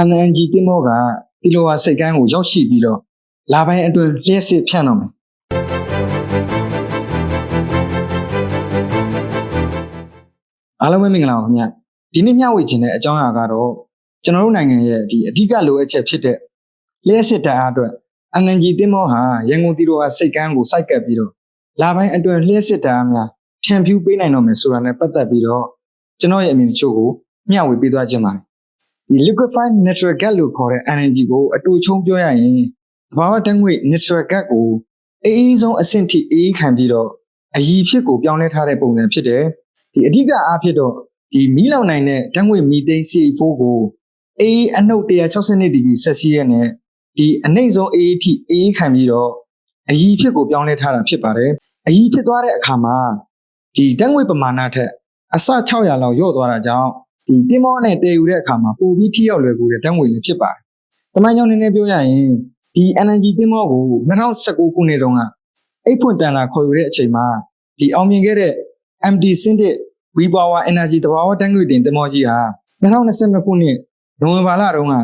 NNG တင်မောကတီလိုဝါစိတ်ကမ်းကိုရောက်ရှိပြီးတော့လာပိုင်းအတွင်းလျှက်စစ်ဖြန့်တော့မယ်အားလုံးပဲမင်္ဂလာပါခင်ဗျဒီနေ့မျှဝေခြင်းတဲ့အကြောင်းအရာကတော့ကျွန်တော်တို့နိုင်ငံရဲ့ဒီအဓိကလိုအပ်ချက်ဖြစ်တဲ့လျှက်စစ်တပ်အားအတွက် NNG တင်မောဟာရန်ကုန်တီလိုဝါစိတ်ကမ်းကိုစိုက်ကပ်ပြီးတော့လာပိုင်းအတွင်းလျှက်စစ်တပ်အားများဖြန့်ဖြူးပေးနိုင်တော့မယ်ဆိုတာနဲ့ပတ်သက်ပြီးတော့ကျွန်တော်ရဲ့အမြင်တချို့ကိုမျှဝေပေးသွားခြင်းပါတယ် ဒီ liquefied natural gas လို့ခေါ်တဲ့ energy ကိုအတူချုံပြောရရင်သဘာဝဓာတ်ငွေ့ natural gas ကိုအေးအေးဆုံးအဆင့်ထိအေးခံပြီးတော့အရည်ဖြစ်ကိုပြောင်းလဲထားတဲ့ပုံစံဖြစ်တယ်ဒီအဓိကအားဖြင့်တော့ဒီမီးလောင်နိုင်တဲ့ဓာတ်ငွေ့မီသိန်း CH4 ကိုအေးအနှုတ်162ဒီဂရီဆက်စီယက်နဲ့ဒီအနှိမ့်ဆုံးအေးထိအေးခံပြီးတော့အရည်ဖြစ်ကိုပြောင်းလဲထားတာဖြစ်ပါတယ်အရည်ဖြစ်သွားတဲ့အခါမှာဒီဓာတ်ငွေ့ပမာဏထက်အဆ600လောက်လျော့သွားတာကြောင့် ဒီတင်းမောနဲ့တည်ယူတဲ့အခါမှာပိုပြီးထိရောက်လွယ်ကူတဲ့တန်းငွေလည်းဖြစ်ပါတယ်။တမိုင်းကြောင့်နည်းနည်းပြောရရင်ဒီ energy တင်းမောကို2019ခုနှစ်တုန်းကအိတ်ဖွင့်တန်လာခေါ်ယူတဲ့အချိန်မှာဒီအောင်မြင်ခဲ့တဲ့ MD Syndic We Power Energy တဘာဝတန်းငွေတင်တင်းမောကြီးဟာ2022ခုနှစ်နိုဝင်ဘာလတုန်းက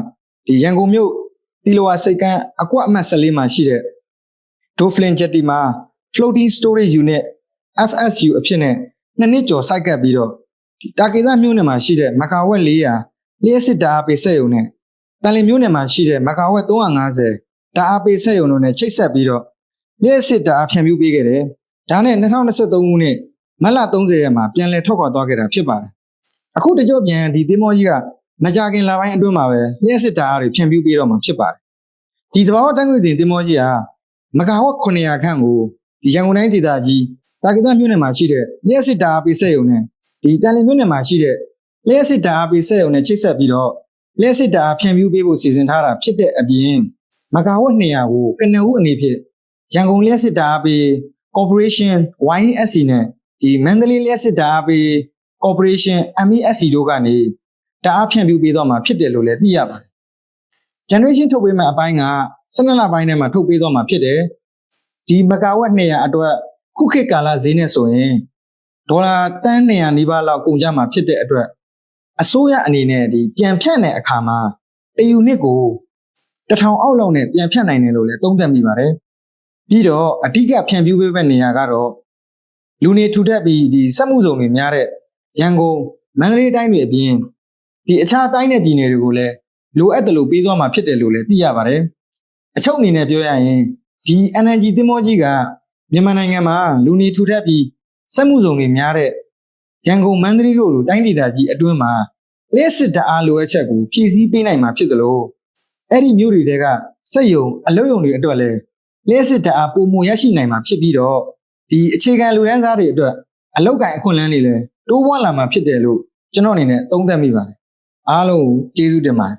ဒီရန်ကုန်မြို့တီလိုဝါစိတ်ကမ်းအကွက်အမှတ်14မှာရှိတဲ့ Doflin Jetty မှာ Floating Storage Unit FSU အဖြစ်နဲ့နှစ်နှစ်ကျော်စိုက်ကပ်ပြီးတော့ဒီ တာကေသမြို့နယ်မှာရှိတဲ့မကာဝက်400လျှက်စစ်တာအားပေးဆက်ယုံနဲ့တန်လင်မြို့နယ်မှာရှိတဲ့မကာဝက်350တာအားပေးဆက်ယုံတို့နဲ့ချိတ်ဆက်ပြီးတော့လျှက်စစ်တာအားဖြန့်ဖြူးပေးခဲ့တယ်။ဒါနဲ့2023ခုနှစ်မတ်လ30ရက်မှာပြန်လည်ထွက်ခွာသွားခဲ့တာဖြစ်ပါတယ်။အခုတကြော့ပြန်ဒီသင်းမောကြီးကမကြခင်လပိုင်းအတွင်းမှာပဲလျှက်စစ်တာအားတွေဖြန့်ဖြူးပေးတော့မှာဖြစ်ပါတယ်။ဒီသဘာဝတန်းငွေတင်သင်းမောကြီးကမကာဝက်900ခန့်ကိုဒီရန်ကုန်တိုင်းဒေသကြီးတာကေသမြို့နယ်မှာရှိတဲ့လျှက်စစ်တာအားပေးဆက်ယုံနဲ့ ဒီတန်လီမြို့နယ်မှာရှိတဲ့လျှက်စစ်တာအားပေးဆက်ရုံနဲ့ချိတ်ဆက်ပြီးတော့လျှက်စစ်တာအားဖြန့်ဖြူးပေးဖို့စီစဉ်ထားတာဖြစ်တဲ့အပြင်မကာဝတ်200ကိုကနဦးအနေဖြင့်ရန်ကုန်လျှက်စစ်တာအားပေး Corporation YSC နဲ့ဒီမန္တလေးလျှက်စစ်တာအားပေး Corporation MESC တို့ကနေတအားဖြန့်ဖြူးပေးတော့မှာဖြစ်တယ်လို့လည်းသိရပါတယ်။ Generation ထုတ်ပေးမဲ့အပိုင်းက12လပိုင်းထဲမှာထုတ်ပေးတော့မှာဖြစ်တယ်။ဒီမကာဝတ်200အတွက်ခုခေတ်ကာလဈေးနဲ့ဆိုရင် ဒေါ်လာတန်း200နီးပါးလောက်ကုန်ကြမှာဖြစ်တဲ့အတွက်အစိုးရအနေနဲ့ဒီပြန်ဖြတ်တဲ့အခါမှာတယူနစ်ကိုတစ်ထောင်အောက်လောက်နဲ့ပြန်ဖြတ်နိုင်တယ်လို့လည်းသုံးသပ်မိပါတယ်။ပြီးတော့အဓိကဖြန့်ဖြူးပေးမဲ့နေရာကတော့လူနေထူထပ်ပြီးဒီစက်မှုဇုံတွေများတဲ့ရန်ကုန်မန္တလေးတိုင်းတွေအပြင်ဒီအခြားတိုင်းနယ်ပြည်နယ်တွေကိုလည်းလိုအပ်တယ်လို့ပေးသွားမှာဖြစ်တယ်လို့လည်းသိရပါတယ်။အချုပ်အနေနဲ့ပြောရရင်ဒီ energy သင်္ဘောကြီးကမြန်မာနိုင်ငံမှာလူနေထူထပ်ပြီး စက်မှုဇုံတွေများတဲ့ရန်ကုန်မန္တလေးတို့လိုတိုင်းဒေသကြီးအတွင်းမှာလျှက်စစ်တအားလိုအပ်ချက်ကိုဖြည့်ဆည်းပေးနိုင်မှာဖြစ်သလိုအဲ့ဒီမြို့တွေတဲကစက်ယုံအလုပ်ယုံတွေအတွက်လည်းလျှက်စစ်တအားပုံမရရှိနိုင်မှာဖြစ်ပြီးတော့ဒီအခြေခံလူတန်းစားတွေအတွက်အလောက်ကန်အခွင့်အလမ်းတွေလည်းတိုးပွားလာမှာဖြစ်တယ်လို့ကျွန်တော်အနေနဲ့သုံးသပ်မိပါတယ်အားလုံးကိုကျေးဇူးတင်ပါတယ်